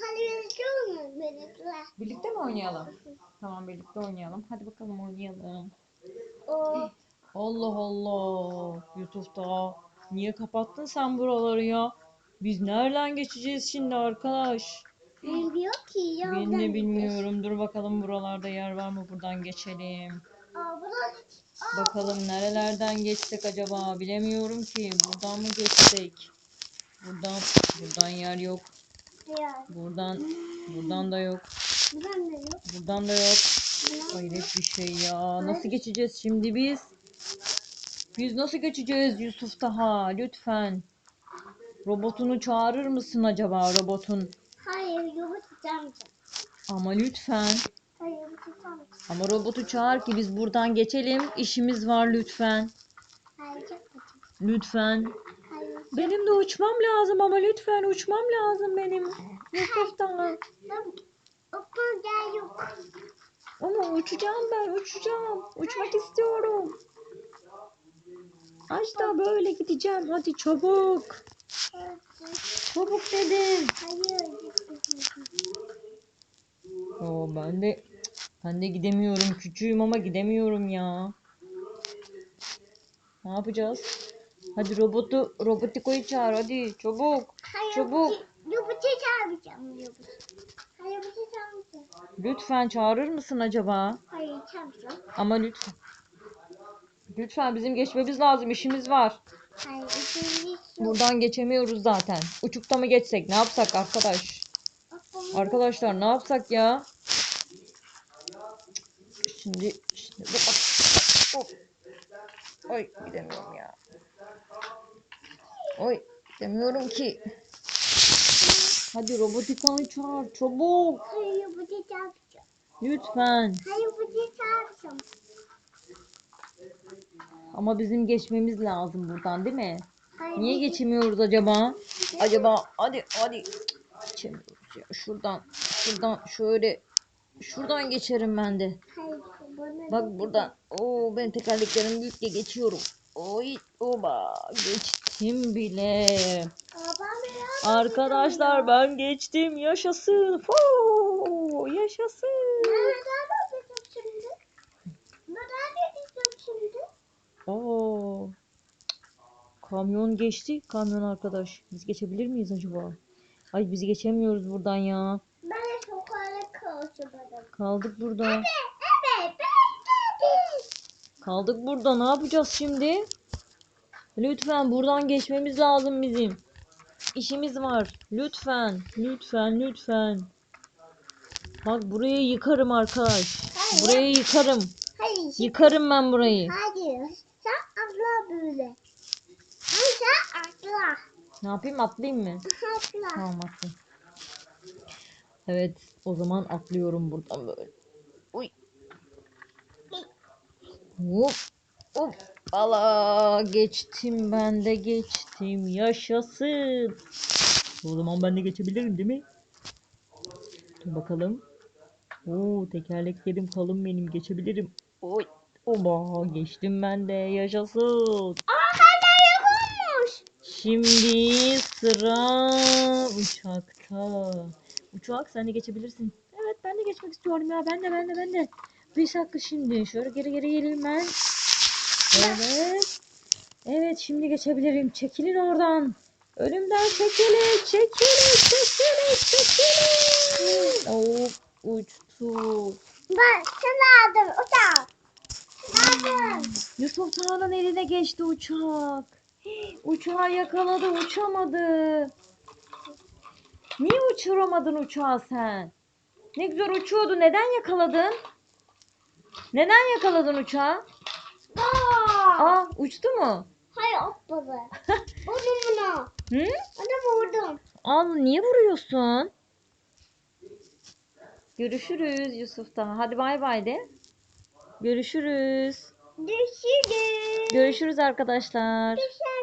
Hadi birlikte oynayalım birlikte. Birlikte mi oynayalım? Tamam birlikte oynayalım. Hadi bakalım oynayalım. O Allah Allah. Yusuf da niye kapattın sen buraları ya? Biz nereden geçeceğiz şimdi arkadaş? bilmiyor ki yoldan. Ben de bilmiyorum. Dur bakalım buralarda yer var mı? Buradan geçelim. Aa, burası Bakalım nerelerden geçsek acaba? Bilemiyorum ki. Buradan mı geçsek? Buradan buradan yer yok. Buradan buradan da yok. Buradan da yok. Buradan da yok. Hayret bir şey ya. Nasıl geçeceğiz şimdi biz? Biz nasıl geçeceğiz Yusuf Taha? Lütfen. Robotunu çağırır mısın acaba robotun? Hayır yolu tutamayacağım. Ama lütfen. Hayır tutamayacağım. Ama robotu çağır ki biz buradan geçelim. İşimiz var lütfen. Hayır. Lütfen. Benim de uçmam lazım ama lütfen uçmam lazım benim. Yusuf Taha. Yok. Okul gel yok. Ama uçacağım ben uçacağım. Uçmak istiyorum. Aç da böyle gideceğim. Hadi çabuk. Çabuk dedim. Hayır. Oo, ben de ben de gidemiyorum. Küçüğüm ama gidemiyorum ya. Ne yapacağız? Hadi robotu robotikoyu çağır hadi çabuk. Hayır. Çabuk. Yobucu çağırmayacağım. Yobucu. Hayır yobucu çağırmayacağım. Lütfen çağırır mısın acaba? Hayır çağırmayacağım. Ama lütfen. Lütfen bizim geçmemiz lazım. işimiz var. Hayır ikinci yok. Buradan geçemiyoruz zaten. Uçukta mı geçsek? Ne yapsak arkadaş? Arkadaşlar ne yapsak ya? Şimdi şimdi bak. Hop. Ay gidemiyorum ya. Oy gidemiyorum ki. Hadi robotikanı çağır çabuk. Hayır çağırmayacağım. Lütfen. Hayır yobucu çağırmayacağım. Ama bizim geçmemiz lazım buradan değil mi? Hayır, Niye geçemiyoruz acaba? Acaba hadi hadi. Geçemiyoruz ya. Şuradan şuradan şöyle şuradan geçerim ben de. Hayır Bak buradan. Oo ben tekerleklerim büyük geçiyorum. Oy oba geçtim bile. Babam ya. Arkadaşlar ben geçtim yaşasın. Foo, yaşasın. Oo. Kamyon geçti. Kamyon arkadaş. Biz geçebilir miyiz acaba? Ay biz geçemiyoruz buradan ya. Ben de sokağa kalışamadım. Kaldık burada. Evet, evet, evet. Kaldık burada. Ne yapacağız şimdi? Lütfen buradan geçmemiz lazım bizim. İşimiz var. Lütfen. Lütfen. Lütfen. Bak burayı yıkarım arkadaş. Burayı yıkarım. Hayır, Yıkarım ben burayı. hayır. Sen atla böyle. Hayır, sen atla. Ne yapayım atlayayım mı? Atla. Tamam atlayayım. Evet o zaman atlıyorum buradan böyle. Uy. Hop. Hop. Allah geçtim ben de geçtim. Yaşasın. O zaman ben de geçebilirim değil mi? Dur bakalım. Oo tekerleklerim kalın benim geçebilirim. Oy. Oba geçtim ben de yaşasın. Aa, hala olmuş. Şimdi sıra uçakta. Uçak sen de geçebilirsin. Evet ben de geçmek istiyorum ya. Ben de ben de ben de. Bir dakika şimdi. Şöyle geri geri geleyim ben. Evet. Evet şimdi geçebilirim. Çekilin oradan. Önümden çekilin. Çekilin. Çekilin. Çekilin. Hop uçtu. Ben sen aldın uçak. Aldın. Yusuf Tağ'ın eline geçti uçak. Uçağı yakaladı uçamadı. Niye uçuramadın uçağı sen? Ne güzel uçuyordu. Neden yakaladın? Neden yakaladın uçağı? Aa. Aa uçtu mu? Hayır atladı. Vurdum bunu. Hı? Onu vurdum. Al niye vuruyorsun? Görüşürüz Yusuf Taha. Hadi bay bay de. Görüşürüz. Düşürüz. Görüşürüz arkadaşlar. Düşer.